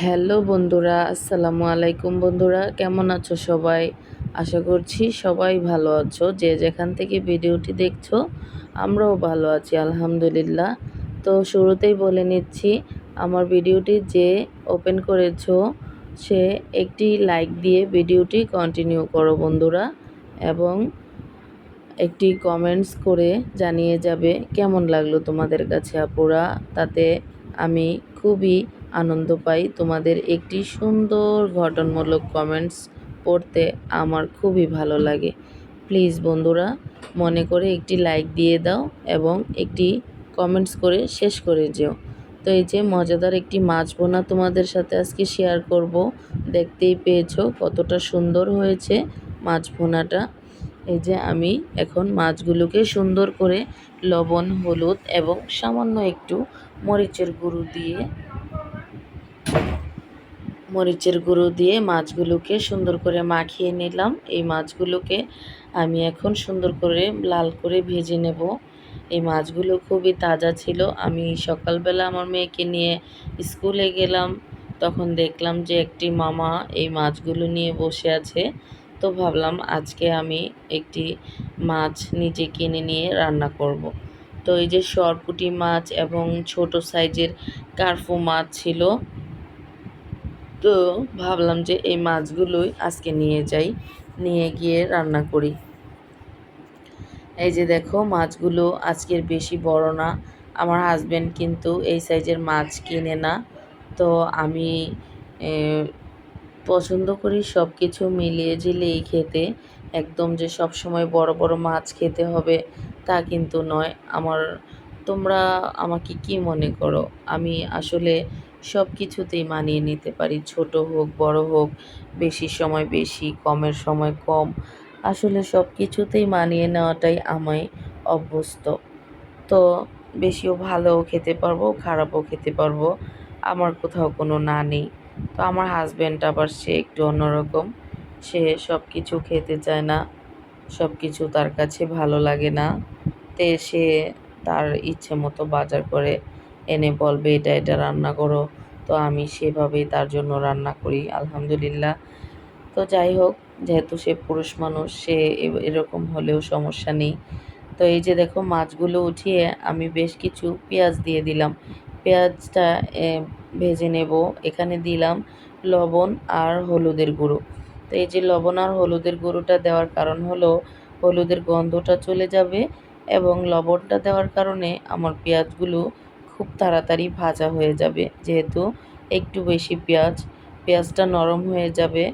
Hello বন্ধুরা, আসসালামু আলাইকুম বন্ধুরা, কেমন আছো সবাই? আশা করছি সবাই ভালো আছো। যে যেখান থেকে ভিডিওটি দেখছ, আমরাও ভালো আছি, আলহামদুলিল্লাহ। তো শুরুতেই বলে নিচ্ছি, আমার ভিডিওটি যে ওপেন করেছ, সে একটি লাইক দিয়ে ভিডিওটি কন্টিনিউ করো বন্ধুরা, এবং একটি কমেন্টস করে জানিয়ে যাবে, কেমন লাগল তোমাদের কাছে আপুরা? তাতে আমি খুবই আনন্দ পাই। তোমাদের একটি সুন্দর ঘটনমূলক কমেন্টস পড়তে আমার খুবই ভালো লাগে। প্লিজ বন্ধুরা, মনে করে একটি লাইক দিয়ে দাও এবং একটি কমেন্টস করে শেষ করে যেও। তো এই যে মজাদার একটি মাছ বোনা তোমাদের সাথে আজকে শেয়ার করব। দেখতেই পেয়েছ কতটা সুন্দর হয়েছে মাছ ভোনাটা। এই যে আমি এখন মাছগুলোকে সুন্দর করে লবণ, হলুদ এবং সামান্য একটু মরিচের গুঁড়ো দিয়ে মরিচের গুঁড়ো দিয়ে মাছগুলোকে সুন্দর করে মাখিয়ে নিলাম। এই মাছগুলোকে আমি এখন সুন্দর করে লাল করে ভেজে নেব। এই মাছগুলো খুবই তাজা ছিল। আমি সকালবেলা আমার মেয়েকে নিয়ে স্কুলে গেলাম। তখন দেখলাম যে একটি মামা এই মাছগুলো নিয়ে বসে আছে। তো ভাবলাম আজকে আমি একটি মাছ নিজে কিনে নিয়ে রান্না করব। তো এই যে সরপুটি মাছ এবং ছোট সাইজের কার্ফু মাছ ছিল তো ভাবলাম যে এই মাছগুলোই আজকে নিয়ে যাই, নিয়ে গিয়ে রান্না করি। এই যে দেখো, মাছগুলো আজকের বেশি বড় না। আমার হাজব্যান্ড কিন্তু এই সাইজের মাছ কিনে না। তো আমি পছন্দ করি সব কিছু মিলিয়ে ঝিলিয়ে খেতে। একদম যে সব সময় বড় বড় মাছ খেতে হবে তা কিন্তু নয়। আমার, তোমরা আমাকে কি মনে করো? আমি আসলে সব কিছুতেই মানিয়ে নিতে পারি। ছোট হোক, বড় হোক, বেশি সময় বেশি, কমের সময় কম। আসলে সব কিছুতেই মানিয়ে নেওয়াটাই আমায় অভ্যস্ত। তো বেশিও ভালোও খেতে পারব, খারাপও খেতে পারব। আমার কোথাও কোনো না নেই। তো আমার হাজব্যান্ড আবার সে একটু অন্যরকম। সে সব কিছু খেতে চায় না। সব কিছু তার কাছে ভালো লাগে না। তে সে তার ইচ্ছে মতো বাজার করে এনে বলবে, এটা এটা রান্না করো। তো আমি সেভাবেই তার জন্য রান্না করি, আলহামদুলিল্লাহ। তো যাই হোক, যেহেতু সে পুরুষ মানুষ, সে এরকম হলেও সমস্যা নেই। তো এই যে দেখো, মাছগুলো উঠিয়ে আমি বেশ কিছু পেঁয়াজ দিয়ে দিলাম। পেঁয়াজটা ভেজে নেব। এখানে দিলাম লবণ আর হলুদের গুঁড়ো। তো এই যে লবণ আর হলুদের গুঁড়োটা দেওয়ার কারণ হলো, হলুদের গন্ধটা চলে যাবে এবং লবণটা দেওয়ার কারণে আমার পেঁয়াজগুলো খুব তাড়াতাড়ি ভাজা হয়ে যাবে। যেহেতু একটু বেশি পেঁয়াজ, পেঁয়াজটা নরম হয়ে যাবে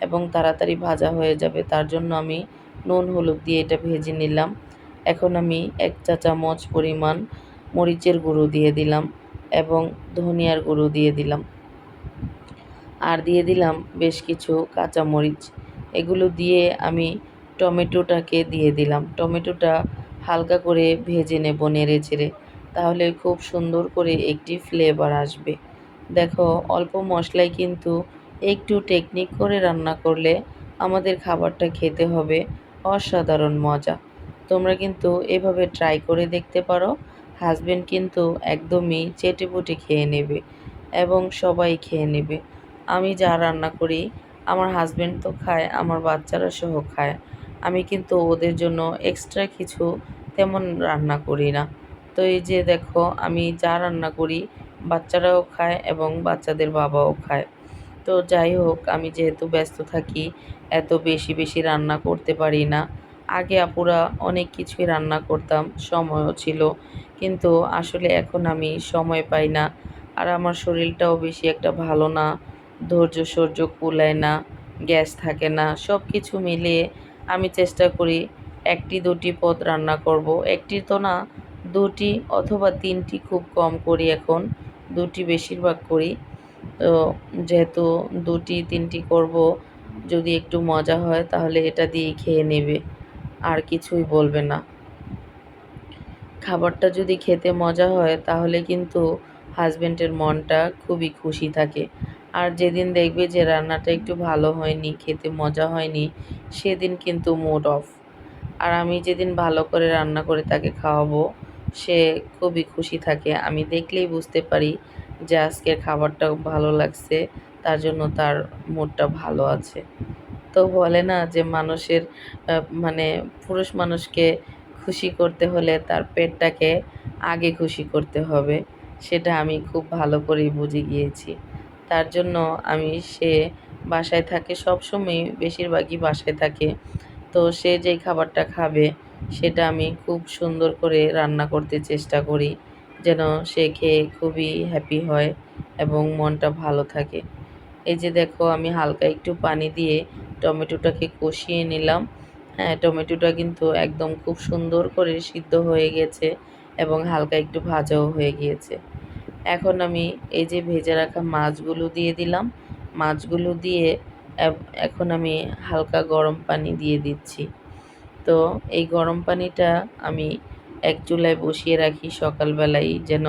এবং তাড়াতাড়ি ভাজা হয়ে যাবে, তার জন্য আমি নুন, হলুদ দিয়ে এটা ভেজে নিলাম। এখন আমি এক চা চামচ পরিমাণ মরিচের গুঁড়ো দিয়ে দিলাম এবং ধনিয়ার গুঁড়ো দিয়ে দিলাম। আর দিয়ে দিলাম বেশ কিছু কাঁচা মরিচ। এগুলো দিয়ে আমি টমেটোটাকে দিয়ে দিলাম। টমেটোটা হালকা করে ভেজে নেব নেড়ে চেড়ে তাহলে খুব সুন্দর করে একটি ফ্লেভার আসবে। দেখো, অল্প মশলায় কিন্তু একটু টেকনিক করে রান্না করলে আমাদের খাবারটা খেতে হবে অসাধারণ মজা। তোমরা কিন্তু এভাবে ট্রাই করে দেখতে পারো হাজব্যান্ড কিন্তু একদমই চেটেপুটে খেয়ে নেবে এবং সবাই খেয়ে নেবে। আমি যা রান্না করি, আমার হাজব্যান্ড তো খায়, আমার বাচ্চারা সহ খায়। আমি কিন্তু ওদের জন্য এক্সট্রা কিছু তেমন রান্না করি না। তো এই যে দেখো, আমি যা রান্না করি, বাচ্চারাও খায় এবং বাচ্চাদের বাবাও খায়। তো যাই হোক, আমি যেহেতু ব্যস্ত থাকি, এত বেশি বেশি রান্না করতে পারি না। আগে আপুরা অনেক কিছুই রান্না করতাম, সময়ও ছিল। কিন্তু আসলে এখন আমি সময় পাই না। আর আমার শরীরটাও বেশি একটা ভালো না, ধৈর্য সহ্য কুলায় না, গ্যাস থাকে না। সব কিছু মিলিয়ে আমি চেষ্টা করি একটি দুটি পদ রান্না করব। একটি তো না দুটি অথবা তিনটি খুব কম করি এখন, দুটি বেশিরভাগ করি। তো যেহেতু দুটি, তিনটি করব, যদি একটু মজা হয় তাহলে এটা দিয়েই খেয়ে নেবে, আর কিছুই বলবে না। খাবারটা যদি খেতে মজা হয় তাহলে কিন্তু হাজব্যান্ডের মনটা খুবই খুশি থাকে। আর যেদিন দেখবে যে রান্নাটা একটু ভালো হয়নি, খেতে মজা হয়নি, সেদিন কিন্তু মুড অফ আর আমি যেদিন ভালো করে রান্না করে তাকে খাওয়াবো সে খুবই খুশি থাকে। আমি দেখলেই বুঝতে পারি যে আজকের খাবারটা ভালো লাগছে, তার জন্য তার মুডটা ভালো আছে। তো বলে না যে মানুষের মানে পুরুষ মানুষকে খুশি করতে হলে তার পেটটাকে আগে খুশি করতে হবে, সেটা আমি খুব ভালো করেই বুঝে গিয়েছি। তার জন্য আমি সে বাসায় থাকে, সবসময় বেশিরভাগই বাসায় থাকে। তো সে যেই খাবারটা খাবে সেটা আমি খুব সুন্দর করে রান্না করতে চেষ্টা করি, যেন সে খেয়ে খুবই হ্যাপি হয় এবং মনটা ভালো থাকে। এই যে দেখো, আমি হালকা একটু পানি দিয়ে টমেটোটাকে কষিয়ে নিলাম। হ্যাঁ টমেটোটা কিন্তু একদম খুব সুন্দর করে সিদ্ধ হয়ে গেছে এবং হালকা একটু ভাজাও হয়ে গিয়েছে। এখন আমি এই যে ভেজে রাখা মাছগুলো দিয়ে দিলাম। মাছগুলো দিয়ে এখন আমি হালকা গরম পানি দিয়ে দিচ্ছি। তো এই গরম পানিটা আমি এক চুলায় বসিয়ে রাখি সকালবেলায় যেন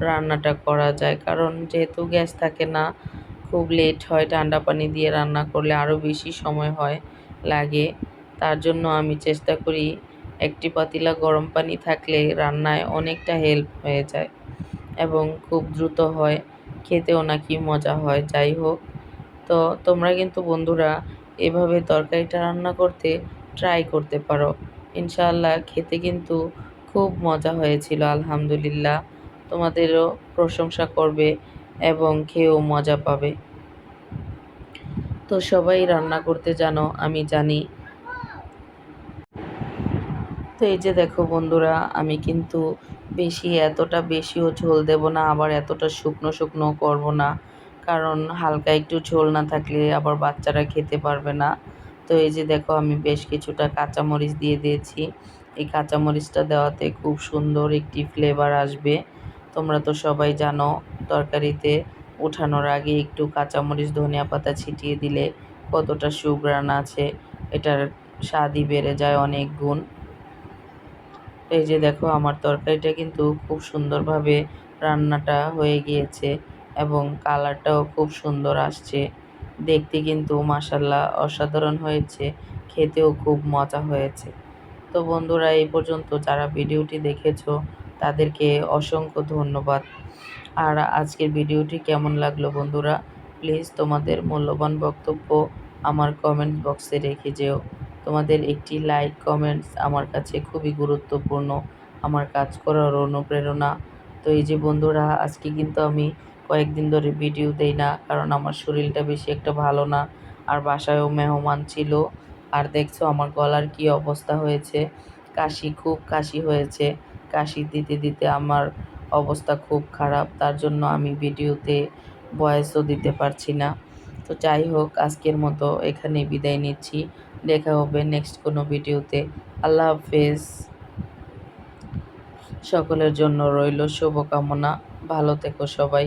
রান্নাটা করা যায়। কারণ যেহেতু গ্যাস থাকে না, খুব লেট হয় ঠান্ডা পানি দিয়ে রান্না করলে আরও বেশি সময় হয়, লাগে। তার জন্য আমি চেষ্টা করি একটি পাতিলা গরম পানি থাকলে রান্নায় অনেকটা হেল্প হয়ে যায় এবং খুব দ্রুত হয়, খেতেও নাকি মজা হয়। যাই হোক, তো তোমরা কিন্তু বন্ধুরা এভাবে তরকারিটা রান্না করতে ট্রাই করতে পারো। ইনশাআল্লাহ খেতে কিন্তু খুব মজা হয়েছিল, আলহামদুলিল্লাহ। তোমাদেরও প্রশংসা করবে এবং খেয়েও মজা পাবে। তো সবাই রান্না করতে জানো, আমি জানি। তো এই যে দেখো বন্ধুরা, আমি কিন্তু বেশি, এতটা বেশিও ঝোল দেব না, আবার এতটা শুকনো শুকনো করব না। কারণ হালকা একটু ঝোল না থাকলে আবার বাচ্চারা খেতে পারবে না। তো এই যে দেখো, আমি বেশ কিছুটা কাঁচামরিচ দিয়ে দিয়েছি। এই কাঁচামরিচটা দেওয়াতে খুব সুন্দর একটি ফ্লেভার আসবে। তোমরা তো সবাই জানো, তরকারিতে ওঠানোর আগে একটু কাঁচামরিচ, ধনিয়া পাতা ছিটিয়ে দিলে কতটা সুঘ্রাণ আছে, এটার স্বাদই বেড়ে যায় অনেক গুণ। এই যে দেখো, আমার তরকারিটা কিন্তু খুব সুন্দরভাবে রান্নাটা হয়ে গিয়েছে এবং কালারটাও খুব সুন্দর আসছে। দেখতে কিন্তু মাসাল্লাহ অসাধারণ হয়েছে, খেতেও খুব মজা হয়েছে। তো বন্ধুরা, এই পর্যন্ত যারা ভিডিওটি দেখেছ, তাদেরকে অসংখ্য ধন্যবাদ। আর আজকের ভিডিওটি কেমন লাগল বন্ধুরা, প্লিজ তোমাদের মূল্যবান বক্তব্য আমার কমেন্ট বক্সে রেখে যেও। তোমাদের একটি লাইক, কমেন্টস আমার কাছে খুবই গুরুত্বপূর্ণ, আমার কাজ করার অনুপ্রেরণা। তো এই যে বন্ধুরা, আজকে কিন্তু আমি কয়েকদিন ধরে ভিডিও দেই না, কারণ আমার শরীরটা বেশি একটা ভালো না। আর বাসায়ও মেহমান ছিল। আর দেখছ আমার গলার কি অবস্থা হয়েছে। কাশি খুব কাশি হয়েছে। কাশি দিতে দিতে আমার অবস্থা খুব খারাপ। তার জন্য আমি ভিডিওতে ভয়েসও দিতে পারছি না। তো যাই হোক, আজকের মতো এখানে বিদায় নিচ্ছি। দেখা হবে নেক্সট কোনো ভিডিওতে। আল্লাহ হাফেজ। সকলের জন্য রইল শুভকামনা। ভালো থেকো সবাই।